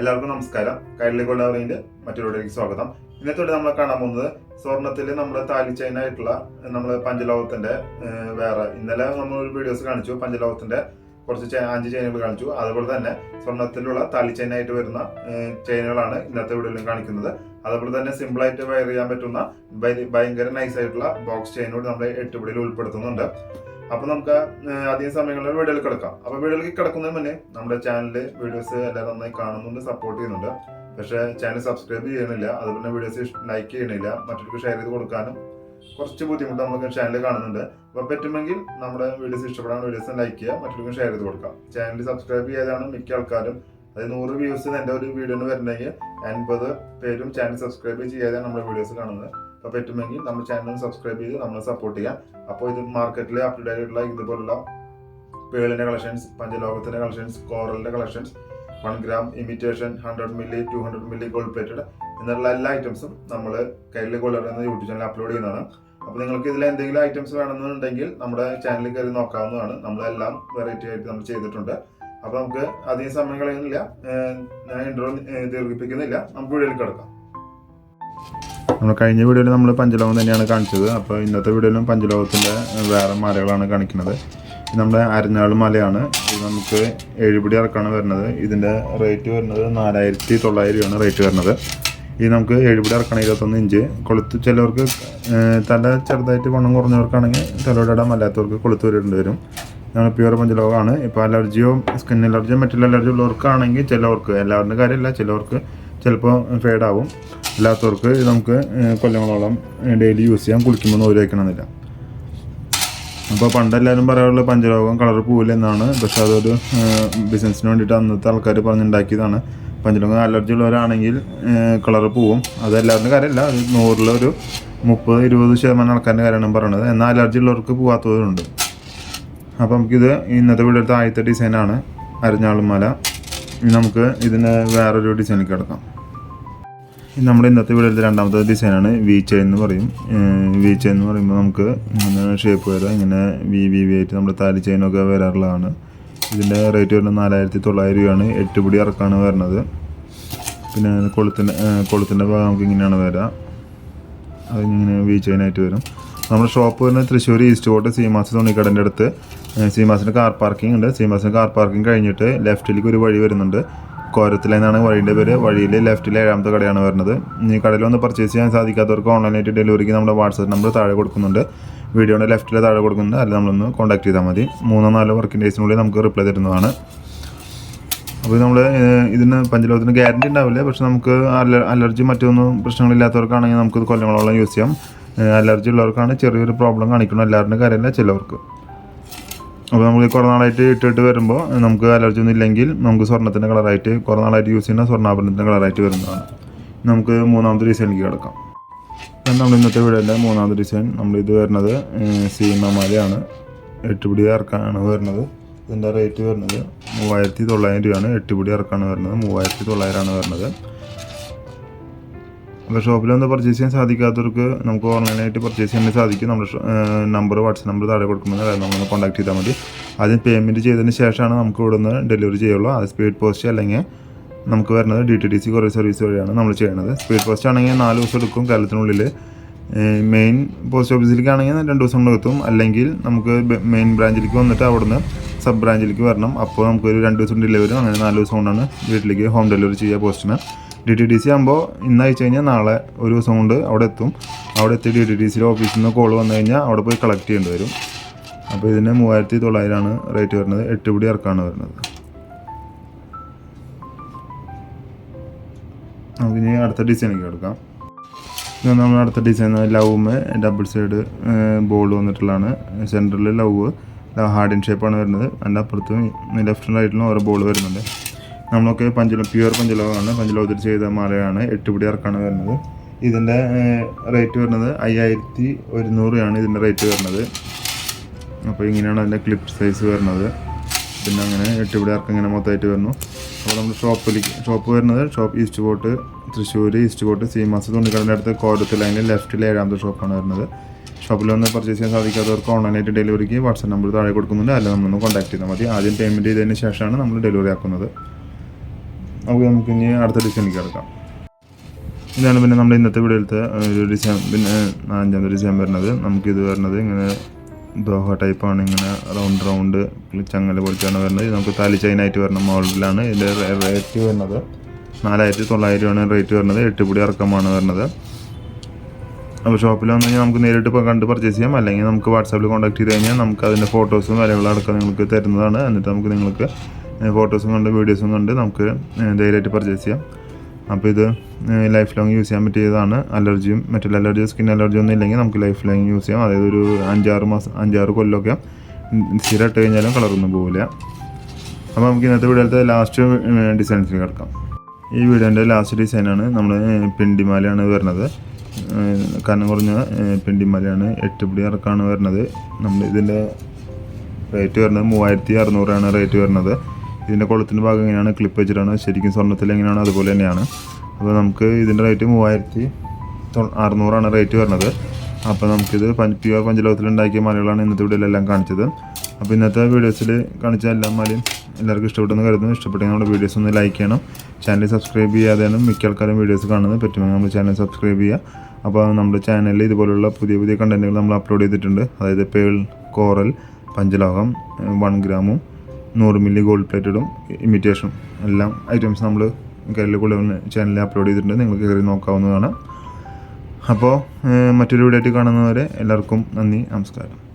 എല്ലാവർക്കും നമസ്കാരം. കൈരളി കൊള്ളാറിന്റെ മറ്റൊരുടേക്ക് സ്വാഗതം. ഇന്നത്തോടെ നമ്മൾ കാണാൻ പോകുന്നത് സ്വർണത്തിൽ ചെയിൻ ആയിട്ടുള്ള നമ്മൾ പഞ്ചലോകത്തിന്റെ വേറെ. ഇന്നലെ നമ്മൾ ഒരു വീഡിയോസ് കാണിച്ചു. പഞ്ചലോകത്തിന്റെ കുറച്ച് അഞ്ച് ചെയിനുകൾ കാണിച്ചു. അതുപോലെ തന്നെ സ്വർണത്തിലുള്ള ആയിട്ട് വരുന്ന ചെയിനുകളാണ് ഇന്നത്തെ വീഡിയോയിലും കാണിക്കുന്നത്. അതുപോലെ തന്നെ സിമ്പിൾ ആയിട്ട് വയർ ചെയ്യാൻ പറ്റുന്ന ഭയ- ഭയങ്കര നൈസ് ആയിട്ടുള്ള ബോക്സ് ചെയിനോട് നമ്മൾ എട്ടുപിടിയിൽ ഉൾപ്പെടുത്തുന്നുണ്ട്. അപ്പൊ നമുക്ക് അധികം സമയങ്ങളിൽ വീഡിയോയിൽ കിടക്കാം. അപ്പൊ വീഡിയോയിലേക്ക് കിടക്കുന്നതിന് മുന്നേ നമ്മുടെ ചാനലിൽ വീഡിയോസ് എല്ലാവരും നന്നായി കാണുന്നുണ്ട് സപ്പോർട്ട് ചെയ്യുന്നുണ്ട്. പക്ഷേ ചാനൽ സബ്സ്ക്രൈബ് ചെയ്യുന്നില്ല. അതുപോലെ വീഡിയോസ് ലൈക്ക് ചെയ്യണില്ല മറ്റൊരു ഷെയർ ചെയ്ത് കൊടുക്കാനും കുറച്ച് ബുദ്ധിമുട്ട് നമുക്ക് ചാനൽ കാണുന്നുണ്ട്. അപ്പോൾ പറ്റുമെങ്കിൽ നമ്മുടെ വീഡിയോസ് ഇഷ്ടപ്പെടാൻ വീഡിയോസ് ലൈക്ക് ചെയ്യുക മറ്റൊരു ഷെയർ ചെയ്ത് കൊടുക്കാം. ചാനൽ സബ്സ്ക്രൈബ് ചെയ്താണ് മിക്ക ആൾക്കാരും. അത് നൂറ് വ്യൂസ് എന്റെ ഒരു വീഡിയോന് വരുന്നെങ്കിൽ അൻപത് പേരും ചാനൽ സബ്സ്ക്രൈബ് ചെയ്യാതെയാണ് നമ്മുടെ വീഡിയോസ് കാണുന്നത്. അപ്പോൾ പറ്റുമെങ്കിൽ നമ്മുടെ ചാനൽ സബ്സ്ക്രൈബ് ചെയ്ത് നമ്മളെ സപ്പോർട്ട് ചെയ്യാം. അപ്പോൾ ഇത് മാർക്കറ്റിൽ അപ്ഡേറ്റഡായിട്ടുള്ള ഇതുപോലുള്ള പേളിന്റെ കളക്ഷൻസ് പഞ്ചലോകത്തിന്റെ collections കോറലിന്റെ collections one gram imitation hundred milli two hundred milli gold plated എന്നുള്ള എല്ലാ ഐറ്റംസും നമ്മൾ കയ്യിൽ ഗോൾഡ് എന്ന യൂട്യൂബ് ചാനൽ അപ്ലോഡ് ചെയ്യുന്നതാണ്. അപ്പോൾ നിങ്ങൾക്ക് ഇതിൽ എന്തെങ്കിലും ഐറ്റംസ് വേണമെന്നുണ്ടെങ്കിൽ നമ്മുടെ ചാനലിൽ കയറി നോക്കാവുന്നതാണ്. നമ്മളെല്ലാം വെറൈറ്റി ആയിട്ട് നമ്മൾ ചെയ്തിട്ടുണ്ട്. അപ്പോൾ നമുക്ക് അധികം സമയം കളയുന്നില്ല. ഞാൻ ഇൻട്രോ ദീർഘിപ്പിക്കുന്നില്ല. നമുക്ക് വീഡിയോയിൽ കിടക്കാം. നമ്മൾ കഴിഞ്ഞ വീഡിയോയിൽ നമ്മൾ പഞ്ചലോകം തന്നെയാണ് കാണിച്ചത്. അപ്പോൾ ഇന്നത്തെ വീഡിയോയിലും പഞ്ചലോകത്തിന്റെ വേറെ മലകളാണ് കാണിക്കുന്നത്. നമ്മുടെ അരഞ്ഞാൾ മലയാണ്. ഇത് നമുക്ക് ഏഴുപടി ഇറക്കാണ് വരുന്നത്. ഇതിന്റെ റേറ്റ് വരുന്നത് നാലായിരത്തി തൊള്ളായിരം രൂപയാണ് റേറ്റ് വരുന്നത്. ഇത് നമുക്ക് ഏഴുപടി ഇറക്കണം ഇരുപത്തൊന്ന് ഇഞ്ച് കൊളുത്ത് ചിലവർക്ക് തല ചെറുതായിട്ട് വണ്ണം കുറഞ്ഞവർക്കാണെങ്കിൽ തലയുടെ ഇടാൻ അല്ലാത്തവർക്ക് കൊളുത്ത് വരേണ്ടി വരും. നമ്മൾ പ്യുവർ പഞ്ചലോകമാണ്. ഇപ്പോൾ അലർജിയോ സ്കിൻ അലർജിയോ മെറ്റൽ അലർജി ഉള്ളവർക്കാണെങ്കിൽ ചിലവർക്ക് എല്ലാവരുടെ കാര്യമല്ല ചിലവർക്ക് ചിലപ്പോൾ ഫേഡാവും അല്ലാത്തവർക്ക് നമുക്ക് കൊല്ലങ്ങളോളം ഡെയിലി യൂസ് ചെയ്യാം കുളിക്കുമ്പോൾ ഒന്നും വയ്ക്കണമെന്നില്ല അപ്പോൾ പണ്ട് എല്ലാവരും പറയാറുള്ളത് പഞ്ചലോകം കളർ പോവില്ല എന്നാണ്. പക്ഷേ അതൊരു ബിസിനസ്സിന് വേണ്ടിയിട്ട് അന്നത്തെ ആൾക്കാർ പറഞ്ഞുണ്ടാക്കിയതാണ്. പഞ്ചലോകം അലർജി ഉള്ളവരാണെങ്കിൽ കളർ പോവും. അതെല്ലാവരുടെ കാര്യമല്ല. അത് നൂറിലൊരു മുപ്പത് ഇരുപത് ശതമാനം ആൾക്കാരുടെ കാര്യമാണ് പറയുന്നത് എന്നാൽ അലർജി ഉള്ളവർക്ക് പോവാത്തവരുണ്ട്. അപ്പോൾ നമുക്കിത് ഇന്നത്തെ വീടെടുത്ത ആദ്യത്തെ ഡിസൈനാണ് അരഞ്ഞാളും മല. ഇനി നമുക്ക് ഇതിന് വേറൊരു ഡിസൈനിൽ കിടക്കാം. നമ്മുടെ ഇന്നത്തെ വീഡിയോയിലെ രണ്ടാമത്തെ ഡിസൈനാണ് വി ചെയിൻ എന്ന് പറയും. വി ചെയിൻ എന്ന് പറയുമ്പോൾ നമുക്ക് ഇങ്ങനെ ഷേപ്പ് വരാം ഇങ്ങനെ വി വി വി ആയിട്ട് നമ്മുടെ താലി ചെയിനൊക്കെ വരാറുള്ളതാണ്. ഇതിന്റെ റേറ്റ് വരുന്നത് നാലായിരത്തി തൊള്ളായിരം രൂപയാണ്. എട്ട് പിടി ഇറക്കാണ് വരുന്നത്. പിന്നെ കൊളുത്തിന്റെ കൊളുത്തിന്റെ ഭാഗം നമുക്ക് ഇങ്ങനെയാണ് വരിക അതിങ്ങനെ വി ചെയിനായിട്ട് വരും. നമ്മുടെ ഷോപ്പ് വരുന്നത് തൃശ്ശൂർ ഈസ്റ്റ് കോട്ട് സീമാസ് തുണിക്കടന്റെ അടുത്ത് സീമാസിന്റെ കാർ പാർക്കിംഗ് ഉണ്ട്. സീമാസിന്റെ കാർ പാർക്കിംഗ് കഴിഞ്ഞിട്ട് ലെഫ്റ്റിലേക്ക് ഒരു വഴി വരുന്നുണ്ട്. കോരത്തിൽ എന്നാണ് വഴിന്റെ പേര്. വഴിയിൽ ലെഫ്റ്റിൽ ഏഴാമത്തെ കടയാണ് വരുന്നത്. ഈ കടയിൽ ഒന്ന് പർച്ചേസ് ചെയ്യാൻ സാധിക്കാത്തവർക്ക് ഓൺലൈനായിട്ട് ഡെലിവറിക്ക് നമ്മുടെ വാട്സപ്പ് നമ്പർ താഴെ കൊടുക്കുന്നുണ്ട്. വീഡിയോയുടെ ലെഫ്റ്റിൽ താഴെ കൊടുക്കുന്നുണ്ട്. അതിൽ നമ്മളൊന്ന് കോൺടാക്ട് ചെയ്താൽ മതി. മൂന്നോ നാലോ വർക്കിംഗ് ഡേയ്സിനുള്ളിൽ നമുക്ക് റിപ്ലൈ തരുന്നതാണ്. അപ്പോൾ നമ്മൾ ഇതിന് പഞ്ചലോകത്തിന് ഗ്യാരണ്ടി ഉണ്ടാവില്ല. പക്ഷെ നമുക്ക് അല- അലർജി മറ്റൊന്നും പ്രശ്നങ്ങളില്ലാത്തവർക്കാണെങ്കിൽ നമുക്ക് കൊല്ലങ്ങളോളം യൂസ് ചെയ്യാം. അലർജി ഉള്ളവർക്കാണ് ചെറിയൊരു പ്രോബ്ലം കാണിക്കണം എല്ലാവരുടെയും കാര്യമല്ല ചിലവർക്ക്. അപ്പോൾ നമ്മൾ കുറേ നാളായിട്ട് ഇട്ടിട്ട് വരുമ്പോൾ നമുക്ക് അലർജി ഒന്നും ഇല്ലെങ്കിൽ നമുക്ക് സ്വർണത്തിന്റെ കളറായിട്ട് കുറേ നാളായിട്ട് യൂസ് ചെയ്യുന്ന സ്വർണാഭരണത്തിന്റെ കളറായിട്ട് വരുന്നതാണ്. നമുക്ക് മൂന്നാമത്തെ ഡിസൈനിലേക്ക് കിടക്കാം. നമ്മൾ ഇന്നത്തെ വീടിന്റെ മൂന്നാമത്തെ ഡിസൈൻ നമ്മളിത് വരുന്നത് സീമമാലയാണ് എട്ടുപിടി ഇറക്കാനാണ് വരുന്നത്. ഇതിന്റെ റേറ്റ് വരുന്നത് മൂവായിരത്തി തൊള്ളായിരം രൂപയാണ്. എട്ടുപിടി ഇറക്കാണ് വരുന്നത്. മൂവായിരത്തി തൊള്ളായിരമാണ് വരുന്നത്. അപ്പോൾ ഷോപ്പിൽ വന്ന് പർച്ചേസ് ചെയ്യാൻ സാധിക്കാത്തവർക്ക് നമുക്ക് ഓൺലൈനായിട്ട് പർച്ചേസ് ചെയ്യാൻ സാധിക്കും. നമ്മുടെ നമ്പർ വാട്സപ്പ് നമ്പർ താഴെ കൊടുക്കുന്നത് നമ്മളൊന്ന് കോൺടാക്ട് ചെയ്താൽ മതി. ആദ്യം പേയ്മെന്റ് ചെയ്തതിന് ശേഷമാണ് നമുക്ക് ഇവിടെ നിന്ന് ഡെലിവറി ചെയ്യുള്ളൂ. അത് സ്പീഡ് പോസ്റ്റ് അല്ലെങ്കിൽ നമുക്ക് വരുന്നത് D T D C courier service വഴിയാണ് നമ്മൾ ചെയ്യുന്നത്. സ്പീഡ് പോസ്റ്റ് ആണെങ്കിൽ നാല് ദിവസം എടുക്കും. കേരളത്തിനുള്ളിൽ മെയിൻ പോസ്റ്റ് ഓഫീസിലേക്കാണെങ്കിൽ രണ്ട് ദിവസം കൊണ്ട് എത്തും. അല്ലെങ്കിൽ നമുക്ക് മെയിൻ ബ്രാഞ്ചിലേക്ക് വന്നിട്ട് അവിടുന്ന് സബ് ബ്രാഞ്ചിലേക്ക് വരണം. അപ്പോൾ നമുക്കൊരു രണ്ട് ദിവസം ഡെലിവറി അങ്ങനെ നാല് ദിവസം കൊണ്ടാണ് വീട്ടിലേക്ക് ഹോം ഡെലിവറി ചെയ്യുക പോസ്റ്റിന് ഡി ടി ഡി സി ആകുമ്പോൾ ഇന്ന് അയച്ചു കഴിഞ്ഞാൽ നാളെ ഒരു ദിവസം കൊണ്ട് അവിടെ എത്തും. അവിടെ എത്തി ഡി ടി ഡി സിയുടെ ഓഫീസിൽ നിന്ന് കോൾ വന്നു കഴിഞ്ഞാൽ അവിടെ പോയി കളക്ട് ചെയ്യേണ്ടി വരും. അപ്പോൾ ഇതിന് മൂവായിരത്തി തൊള്ളായിരമാണ് റേറ്റ് വരുന്നത്. എട്ട് പിടി ഇറക്കാണ് വരുന്നത്. നമുക്കിനി അടുത്ത ഡിസൈനൊക്കെ എടുക്കാം നമ്മൾ അടുത്ത design love double side ball വന്നിട്ടുള്ളതാണ്. സെന്ററിൽ ലവ് ഹാർഡിൻ ഷേപ്പാണ് വരുന്നത്. അതിന്റെ അപ്പുറത്തും ലെഫ്റ്റും റൈറ്റിലും ഓരോ ബോൾ വരുന്നുണ്ട്. നമ്മളൊക്കെ പഞ്ചലോ പ്യുവർ പഞ്ചലോകമാണ്. പഞ്ചലോകത്തിൽ ചെയ്ത മാലയാണ് എട്ടുപിടി ഇറക്കാണ് വരുന്നത്. ഇതിന്റെ റേറ്റ് വരുന്നത് അയ്യായിരത്തി ഒരുന്നൂറാണ് ഇതിന്റെ റേറ്റ് വരുന്നത്. അപ്പോൾ ഇങ്ങനെയാണ് അതിന്റെ ക്ലിപ്പ് സൈസ് വരുന്നത്. പിന്നെ അങ്ങനെ എട്ടുപിടി ഇറക്കം ഇങ്ങനെ മൊത്തമായിട്ട് വരുന്നു. അപ്പോൾ നമ്മൾ ഷോപ്പിലേക്ക് ഷോപ്പ് വരുന്നത് shop east fort Thrissur east fort Seemas തുണിക്കടന്റെ അടുത്ത് കോടത്ത് ലൈനിൽ ലെഫ്റ്റിൽ ഏഴാമത്തെ ഷോപ്പാണ് വരുന്നത്. ഷോപ്പിൽ വന്ന് പർച്ചേസ് ചെയ്യാൻ സാധിക്കാത്തവർക്ക് ഓൺലൈനായിട്ട് ഡെലിവറിക്ക് വാട്സപ്പ് നമ്പർ താഴെ കൊടുക്കുന്നുണ്ട്. അല്ല നമ്മളൊന്ന് കോൺടാക്ട് ചെയ്താൽ മതി. ആദ്യം പേയ്മെന്റ് ചെയ്തതിന് ശേഷമാണ് നമ്മൾ ഡെലിവറി ആക്കുന്നത്. അപ്പോൾ നമുക്ക് ഇനി അടുത്ത ഡിസൈനിലേക്ക് കിടക്കാം ഇതാണ് പിന്നെ നമ്മുടെ ഇന്നത്തെ വീഡിയോയിലത്തെ ഒരു ഡിസൈൻ. പിന്നെ അഞ്ചാമത്തെ ഡിസൈൻ വരുന്നത്. നമുക്കിത് വരുന്നത് ഇങ്ങനെ ദോഹ ടൈപ്പാണ് ഇങ്ങനെ റൗണ്ട് റൗണ്ട് ചങ്ങല പോലത്തെയാണ് വരുന്നത്. ഇത് നമുക്ക് താലി ചെയിനായിട്ട് വരുന്ന മോഡലാണ് ഇതിന്റെ റേറ്റ് വരുന്നത് നാലായിരത്തി തൊള്ളായിരം രൂപയാണ് റേറ്റ് വരുന്നത്. എട്ട് ഇറക്കമാണ് വരുന്നത്. അപ്പോൾ ഷോപ്പിൽ വന്നു കഴിഞ്ഞാൽ നമുക്ക് നേരിട്ട് ഇപ്പോൾ കണ്ട് പർച്ചേസ് ചെയ്യാം. അല്ലെങ്കിൽ നമുക്ക് വാട്സാപ്പിൽ കോൺടാക്ട് ചെയ്ത് കഴിഞ്ഞാൽ നമുക്ക് അതിന്റെ ഫോട്ടോസും കാര്യങ്ങളും അടക്കം നിങ്ങൾക്ക് തരുന്നതാണ്. എന്നിട്ട് നമുക്ക് നിങ്ങൾക്ക് ഫോട്ടോസും കണ്ട് വീഡിയോസും കണ്ട് നമുക്ക് ധൈര്യമായിട്ട് പർച്ചേസ് ചെയ്യാം. അപ്പോൾ ഇത് ലൈഫ് ലോങ് യൂസ് ചെയ്യാൻ പറ്റിയതാണ്. അലർജിയും മെറ്റൽ അലർജി സ്കിൻ അലർജി ഒന്നും ഇല്ലെങ്കിൽ നമുക്ക് ലൈഫ് ലോങ് യൂസ് ചെയ്യാം. അതായത് ഒരു അഞ്ചാറ് മാസം അഞ്ചാറ് കൊല്ലമൊക്കെ സ്ഥിരം ഇട്ട് കഴിഞ്ഞാലും കളറൊന്നും പോവില്ല. അപ്പോൾ നമുക്ക് ഇന്നത്തെ വീഡിയോയിലത്തെ ലാസ്റ്റ് ഡിസൈൻസിൽ കിടക്കാം. ഈ വീഡിയോന്റെ ലാസ്റ്റ് ഡിസൈനാണ് നമ്മൾ പിണ്ടിമാലയാണ് വരുന്നത്. കനം കുറഞ്ഞ പിണ്ടിമാലയാണ് എട്ട് പിടി ഇറക്കാണ് വരുന്നത്. നമ്മൾ ഇതിന്റെ റേറ്റ് വരുന്നത് മൂവായിരത്തി അറുന്നൂറാണ് റേറ്റ് വരുന്നത്. ഇതിന്റെ കൊളുത്തിന്റെ ഭാഗം എങ്ങനെയാണ്? ക്ലിപ്പ് വെച്ചിട്ടാണ്. ശരിക്കും സ്വർണത്തിൽ എങ്ങനെയാണ്? അതുപോലെ തന്നെയാണ്. അപ്പോൾ നമുക്ക് ഇതിന്റെ റേറ്റ് മൂവായിരത്തി അറുന്നൂറാണ് റേറ്റ് വരുന്നത്. അപ്പോൾ നമുക്കിത് പഞ്ച് പ്യുവർ പഞ്ചലോകത്തിൽ ഉണ്ടാക്കിയ മലകളാണ് ഇന്നത്തെ വീഡിയോയിലെല്ലാം കാണിച്ചത്. അപ്പോൾ ഇന്നത്തെ വീഡിയോസിൽ കാണിച്ച എല്ലാ മലയും എല്ലാവർക്കും ഇഷ്ടപ്പെട്ടെന്ന് കരുതുന്നു. ഇഷ്ടപ്പെട്ടെങ്കിൽ നമ്മുടെ വീഡിയോസ് ഒന്ന് ലൈക്ക് ചെയ്യണം. ചാനൽ സബ്സ്ക്രൈബ് ചെയ്യാതെയാണ് മിക്ക ആൾക്കാരും വീഡിയോസ് കാണുന്നത്. പറ്റുമെങ്കിൽ നമ്മൾ ചാനൽ സബ്സ്ക്രൈബ് ചെയ്യുക. അപ്പോൾ നമ്മുടെ ചാനലിൽ ഇതുപോലുള്ള പുതിയ പുതിയ കണ്ടന്റുകൾ നമ്മൾ അപ്ലോഡ് ചെയ്തിട്ടുണ്ട്. അതായത് പേൾ കോറൽ പഞ്ചലോഹം വൺ ഗ്രാമും നൂറ് മില്ലി ഗോൾഡ് പ്ലേറ്റഡും ഇമിറ്റേഷനും എല്ലാം ഐറ്റംസ് നമ്മൾ കയ്യിൽ കൂടെ ചാനലിൽ അപ്ലോഡ് ചെയ്തിട്ടുണ്ട്. നിങ്ങൾക്ക് കയറി നോക്കാവുന്നതാണ്. അപ്പോൾ മറ്റൊരു വീഡിയോ ആയിട്ട് കാണുന്നവരെ എല്ലാവർക്കും നന്ദി നമസ്കാരം.